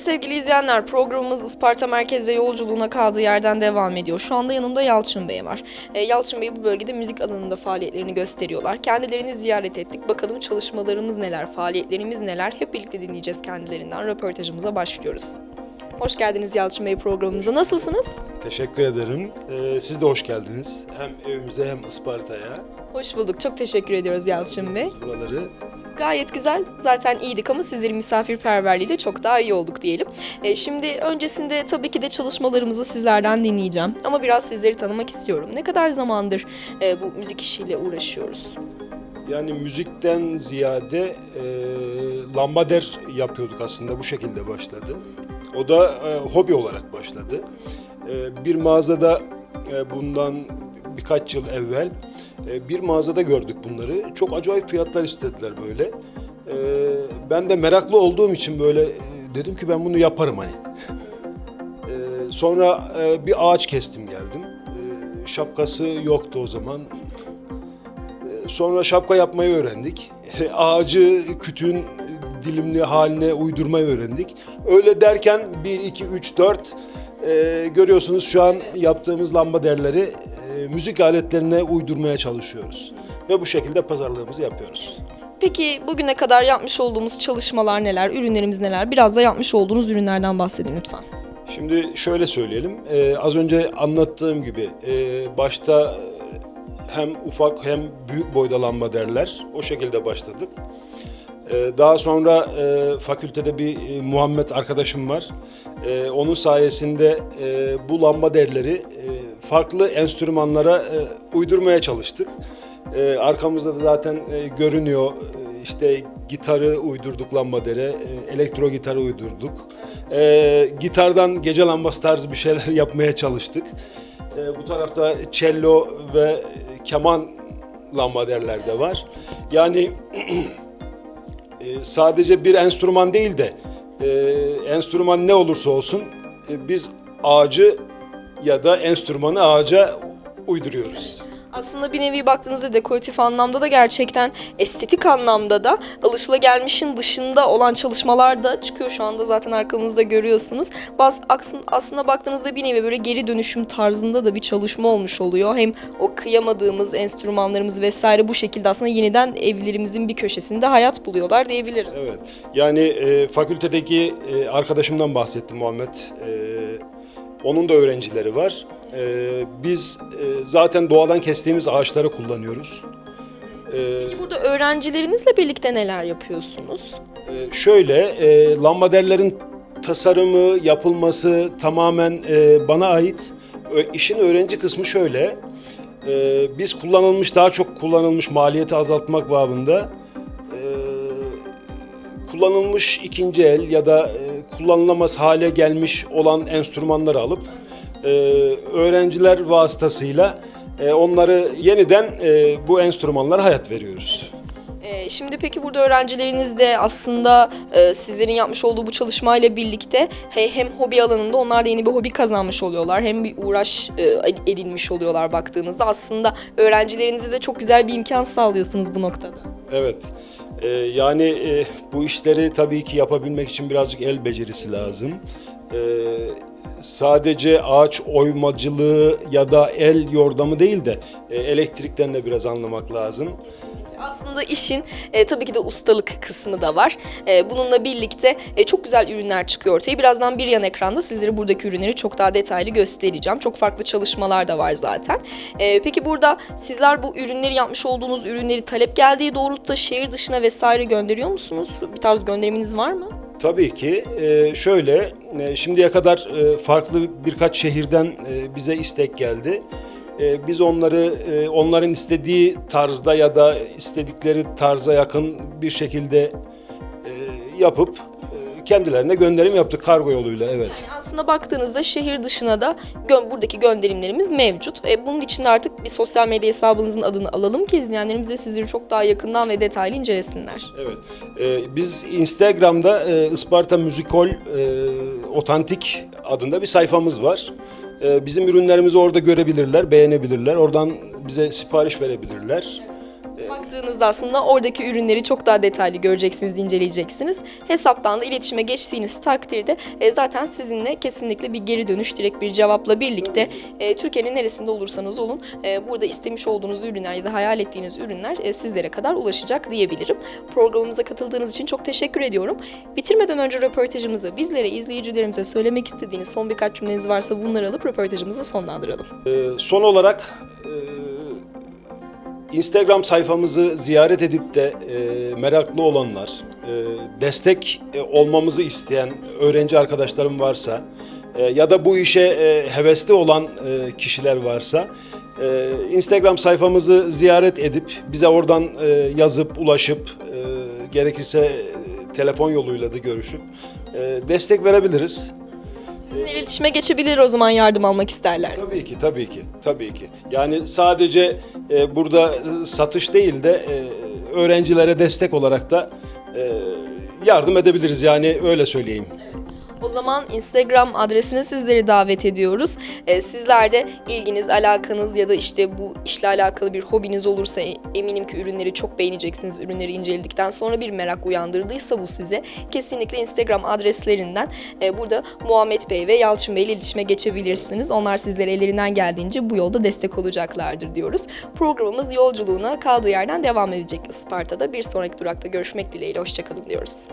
sevgili izleyenler programımız Isparta merkezde yolculuğuna kaldığı yerden devam ediyor. Şu anda yanımda Yalçın Bey var. Ee, Yalçın Bey bu bölgede müzik alanında faaliyetlerini gösteriyorlar. Kendilerini ziyaret ettik. Bakalım çalışmalarımız neler, faaliyetlerimiz neler hep birlikte dinleyeceğiz kendilerinden. Röportajımıza başlıyoruz. Hoş geldiniz Yalçın Bey programımıza. Nasılsınız? Teşekkür ederim. Ee, siz de hoş geldiniz. Hem evimize hem Isparta'ya. Hoş bulduk. Çok teşekkür ediyoruz Yalçın Bey. Buraları Gayet güzel. Zaten iyiydik ama sizlerin misafirperverliğiyle çok daha iyi olduk diyelim. E, şimdi öncesinde tabii ki de çalışmalarımızı sizlerden dinleyeceğim. Ama biraz sizleri tanımak istiyorum. Ne kadar zamandır e, bu müzik işiyle uğraşıyoruz? yani müzikten ziyade e, lambader yapıyorduk aslında bu şekilde başladı. O da e, hobi olarak başladı. E, bir mağazada e, bundan birkaç yıl evvel e, bir mağazada gördük bunları. Çok acayip fiyatlar istediler böyle. E, ben de meraklı olduğum için böyle e, dedim ki ben bunu yaparım hani. E, sonra e, bir ağaç kestim geldim. E, şapkası yoktu o zaman. Sonra şapka yapmayı öğrendik. Ağacı kütüğün dilimli haline uydurmayı öğrendik. Öyle derken 1, 2, 3, 4 e, görüyorsunuz şu an yaptığımız lambaderleri e, müzik aletlerine uydurmaya çalışıyoruz. Ve bu şekilde pazarlığımızı yapıyoruz. Peki bugüne kadar yapmış olduğumuz çalışmalar neler, ürünlerimiz neler? Biraz da yapmış olduğunuz ürünlerden bahsedin lütfen. Şimdi şöyle söyleyelim. e, az önce anlattığım gibi e, başta hem ufak hem büyük boyda lambaderler o şekilde başladık. E, daha sonra e, fakültede bir e, Muhammed arkadaşım var. E, onun sayesinde e, bu lambaderleri e, farklı enstrümanlara e, uydurmaya çalıştık. E, arkamızda da zaten e, görünüyor. İşte gitarı uydurduk lambadere, elektro gitarı uydurduk. Gitardan gece lambası tarzı bir şeyler yapmaya çalıştık. Bu tarafta cello ve keman lambaderler de var. Yani sadece bir enstrüman değil de enstrüman ne olursa olsun biz ağacı ya da enstrümanı ağaca uyduruyoruz. Aslında bir nevi baktığınızda dekoratif anlamda da gerçekten estetik anlamda da alışılagelmişin dışında olan çalışmalar da çıkıyor şu anda zaten arkamızda görüyorsunuz. Baz, aslında baktığınızda bir nevi böyle geri dönüşüm tarzında da bir çalışma olmuş oluyor. Hem o kıyamadığımız enstrümanlarımız vesaire bu şekilde aslında yeniden evlerimizin bir köşesinde hayat buluyorlar diyebilirim. Evet. Yani e, fakültedeki e, arkadaşımdan bahsettim Muhammed. E, onun da öğrencileri var. E, biz e, zaten doğadan kestiğimiz ağaçları kullanıyoruz. E, Burada öğrencilerinizle birlikte neler yapıyorsunuz? Ee, şöyle, e, lambaderlerin tasarımı, yapılması tamamen e, bana ait. Ö, işin öğrenci kısmı şöyle, e, biz kullanılmış, daha çok kullanılmış maliyeti azaltmak babında e, kullanılmış ikinci el ya da e, kullanılamaz hale gelmiş olan enstrümanları alıp e, öğrenciler vasıtasıyla e, onları yeniden e, bu enstrümanlara hayat veriyoruz. Ee, şimdi peki burada öğrencileriniz de aslında e, sizlerin yapmış olduğu bu çalışmayla birlikte he- hem hobi alanında onlar da yeni bir hobi kazanmış oluyorlar hem bir uğraş e, edinmiş oluyorlar baktığınızda aslında öğrencilerinize de çok güzel bir imkan sağlıyorsunuz bu noktada. Evet. Ee, yani e, bu işleri tabii ki yapabilmek için birazcık el becerisi lazım. Ee, sadece ağaç oymacılığı ya da el yordamı değil de e, elektrikten de biraz anlamak lazım. Aslında işin e, tabii ki de ustalık kısmı da var. E, bununla birlikte e, çok güzel ürünler çıkıyor ortaya. Birazdan bir yan ekranda sizlere buradaki ürünleri çok daha detaylı göstereceğim. Çok farklı çalışmalar da var zaten. E, peki burada sizler bu ürünleri yapmış olduğunuz ürünleri talep geldiği doğrultuda şehir dışına vesaire gönderiyor musunuz? Bir tarz gönderiminiz var mı? Tabii ki e, şöyle e, şimdiye kadar e, farklı birkaç şehirden e, bize istek geldi. E, Biz onları e, onların istediği tarzda ya da istedikleri tarza yakın bir şekilde e, yapıp e, kendilerine gönderim yaptık kargo yoluyla evet. Yani aslında baktığınızda şehir dışına da gö- buradaki gönderimlerimiz mevcut. E, bunun için de artık bir sosyal medya hesabınızın adını alalım ki izleyenlerimiz de sizleri çok daha yakından ve detaylı incelesinler. Evet. Ee, biz Instagram'da e, Isparta Müzikol e, Otantik adında bir sayfamız var. E, bizim ürünlerimizi orada görebilirler, beğenebilirler. Oradan bize sipariş verebilirler. Baktığınızda aslında oradaki ürünleri çok daha detaylı göreceksiniz, inceleyeceksiniz. Hesaptan da iletişime geçtiğiniz takdirde e, zaten sizinle kesinlikle bir geri dönüş, direkt bir cevapla birlikte e, Türkiye'nin neresinde olursanız olun e, burada istemiş olduğunuz ürünler ya da hayal ettiğiniz ürünler e, sizlere kadar ulaşacak diyebilirim. Programımıza katıldığınız için çok teşekkür ediyorum. Bitirmeden önce röportajımızı bizlere, izleyicilerimize söylemek istediğiniz son birkaç cümleniz varsa bunları alıp röportajımızı sonlandıralım. Ee, son olarak e, Instagram sayfamızı ziyaret edip de e, meraklı olanlar, e, destek e, olmamızı isteyen öğrenci arkadaşlarım varsa e, ya da bu işe e, hevesli olan e, kişiler varsa e, Instagram sayfamızı ziyaret edip bize oradan e, yazıp ulaşıp e, gerekirse e, telefon yoluyla da görüşüp e, destek verebiliriz. Sizinle iletişime geçebilir o zaman yardım almak isterler. Tabii ki, tabii ki, tabii ki. Yani sadece e, burada e, satış değil de e, öğrencilere destek olarak da e, yardım edebiliriz. Yani öyle söyleyeyim. O zaman Instagram adresine sizleri davet ediyoruz. Ee, sizler de ilginiz, alakanız ya da işte bu işle alakalı bir hobiniz olursa e- eminim ki ürünleri çok beğeneceksiniz. Ürünleri inceledikten sonra bir merak uyandırdıysa bu size kesinlikle Instagram adreslerinden e, burada Muhammed Bey ve Yalçın Bey ile iletişime geçebilirsiniz. Onlar sizlere ellerinden geldiğince bu yolda destek olacaklardır diyoruz. Programımız yolculuğuna kaldığı yerden devam edecek Isparta'da. Bir sonraki durakta görüşmek dileğiyle. Hoşçakalın diyoruz.